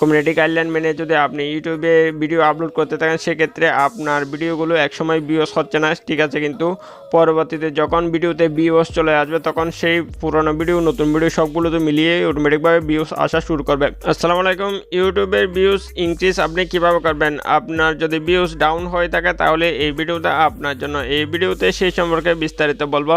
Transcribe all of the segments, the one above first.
Community guideline মেনে যদি আপনি ইউটিউবে ভিডিও আপলোড করতে থাকেন, সেক্ষেত্রে আপনার ভিডিওগুলো একসময় বিওস হচ্ছে না, ঠিক আছে? কিন্তু পরবর্তীতে যখন ভিডিওতে বিওস চলে আসবে, তখন সেই পুরনো ভিডিও নতুন ভিডিও সবগুলো তো মিলিয়ে অটোমেটিকভাবে ভিউস আসা শুরু করবে। আসসালামু আলাইকুম। ইউটিউবের ভিউস ইনক্রিজ আপনি কীভাবে করবেন? আপনার যদি ভিউস ডাউন হয়ে থাকে, তাহলে এই ভিডিওটা আপনার জন্য। এই ভিডিওতে সেই সম্পর্কে বিস্তারিত বলব।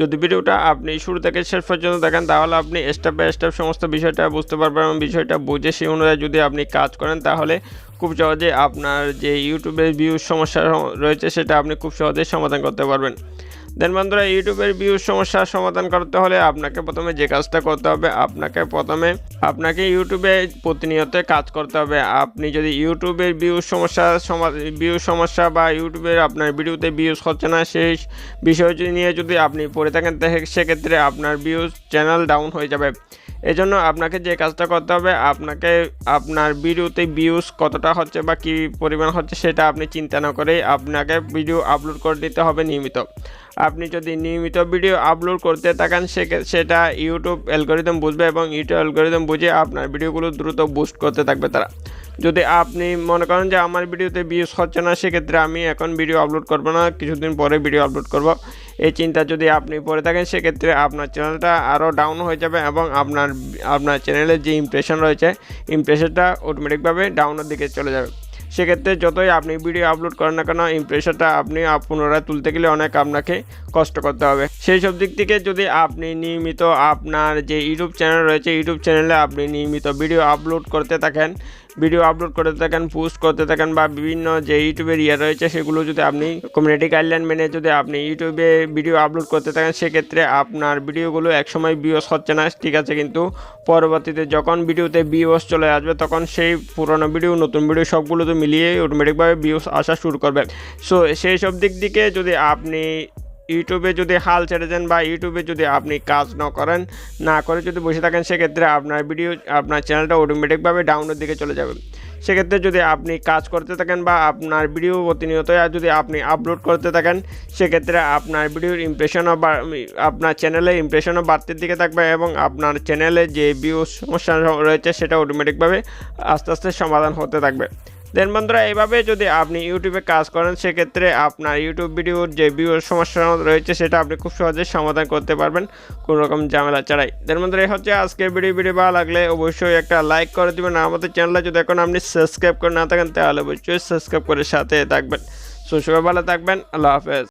যদি ভিডিওটা আপনি শুরু থেকে শেষ পর্যন্ত দেখেন, তাহলে আপনি স্টেপ বাই স্টেপ সমস্ত বিষয়টা বুঝতে পারবেন এবং বিষয়টা বুঝে সেই অনুযায়ী যদি আপনি কাজ করেন, তাহলে খুব সহজে আপনার যে ইউটিউবের ভিউজ সমস্যা রয়েছে, সেটা আপনি খুব সহজেই সমাধান করতে পারবেন। দেন বন্ধুরা ইউটিউবের ভিউজ সমস্যার সমাধান করতে হলে আপনাকে প্রথমে যে কাজটা করতে হবে, আপনাকে প্রথমে আপনাকে ইউটিউবে প্রতিনিয়ত কাজ করতে হবে। আপনি যদি ইউটিউবের ভিউজ সমস্যা ভিউজ সমস্যা বা ইউটিউবের আপনার ভিডিওতে ভিউজ হচ্ছে না, সেই বিষয়টি নিয়ে যদি আপনি পড়ে থাকেন সেক্ষেত্রে আপনার ভিউজ চ্যানেল ডাউন হয়ে যাবে। এজন্য আপনাকে যে কাজটা করতে হবে, আপনাকে আপনার ভিডিওতে ভিউজ কতটা হচ্ছে বা কী পরিমাণ হচ্ছে সেটা আপনি চিন্তা না করেই আপনাকে ভিডিও আপলোড করে দিতে হবে নিয়মিত। আপনি যদি নিয়মিত ভিডিও আপলোড করতে থাকেন সেটা ইউটিউব অ্যালগোরিদম বুঝবে এবং ইউটিউব অ্যালগোরিদম বুঝে আপনার ভিডিওগুলো দ্রুত বুস্ট করতে থাকবে তারা। যদি আপনি মনে করেন যে আমার ভিডিওতে ভিউজ হচ্ছে না, সেক্ষেত্রে আমি এখন ভিডিও আপলোড করব না, কিছুদিন পরে ভিডিও আপলোড করব। এই চিন্তা যদি আপনি পরে থাকেন, সেক্ষেত্রে আপনার চ্যানেলটা আরও ডাউন হয়ে যাবে এবং আপনার আপনার চ্যানেলের যে ইমপ্রেশন রয়েছে ইমপ্রেশনটা অটোমেটিকভাবে ডাউনের দিকে চলে যাবে। সেক্ষেত্রে যতই আপনি ভিডিও আপলোড করেন না কেন ইমপ্রেশনটা আপনি পুনরায় তুলতে গেলে অনেক আপনাকে কষ্ট করতে হবে। সেই সব দিক থেকে যদি আপনি নিয়মিত আপনার যে ইউটিউব চ্যানেল রয়েছে ইউটিউব চ্যানেলে আপনি নিয়মিত ভিডিও আপলোড করতে থাকেন ভিডিও আপলোড করতে থাকেন পোস্ট করতে থাকেন বা বিভিন্ন যে ইউটিউবের ইয়ে রয়েছে, সেগুলো যদি আপনি কমিউনিটি গাইডলাইন মেনে যদি আপনি ইউটিউবে ভিডিও আপলোড করতে থাকেন, সেক্ষেত্রে আপনার ভিডিওগুলো একসময় বিওস হচ্ছে না। ঠিক আছে, কিন্তু পরবর্তীতে যখন ভিডিওতে বিওস চলে আসবে, তখন সেই পুরনো ভিডিও নতুন ভিডিও সবগুলো তো মিলিয়ে অটোমেটিকভাবে বিওস আসা শুরু করবে। সো সেই সব দিক দিকে যদি আপনি ইউটিউবে যদি হাল ছেড়ে দেন বা ইউটিউবে যদি আপনি কাজ না করেন, না করে যদি বসে থাকেন, সেক্ষেত্রে আপনার ভিডিও আপনার চ্যানেলটা অটোমেটিকভাবে ডাউনের দিকে চলে যাবে। সেক্ষেত্রে যদি আপনি কাজ করতে থাকেন বা আপনার ভিডিও প্রতিনিয়ত যদি আপনি আপলোড করতে থাকেন, সেক্ষেত্রে আপনার ভিডিওর ইমপ্রেশনও আপনার চ্যানেলে ইমপ্রেশনও বাড়তির দিকে থাকবে এবং আপনার চ্যানেলে যে ভিউ সমস্যা রয়েছে, সেটা অটোমেটিকভাবে আস্তে আস্তে সমাধান হতে থাকবে। দেন বন্ধুরা এইভাবে যদি আপনি ইউটিউবে কাজ করেন, সেক্ষেত্রে আপনার ইউটিউব ভিডিওর যে ভিউর সমস্যা রয়েছে, সেটা আপনি খুব সহজে সমাধান করতে পারবেন। কোনো রকম ঝামেলা ছাড়াই। দেন বন্ধুরা, এই হচ্ছে আজকের ভিডিও। ভিডিও ভালো লাগলে অবশ্যই একটা লাইক করে দেবেন। আমাদের চ্যানেলে যদি এখন আপনি সাবস্ক্রাইব করে না থাকেন, তাহলে অবশ্যই সাবস্ক্রাইব করে সাথে থাকবেন। সো ভালো থাকবেন। আল্লাহ হাফেজ।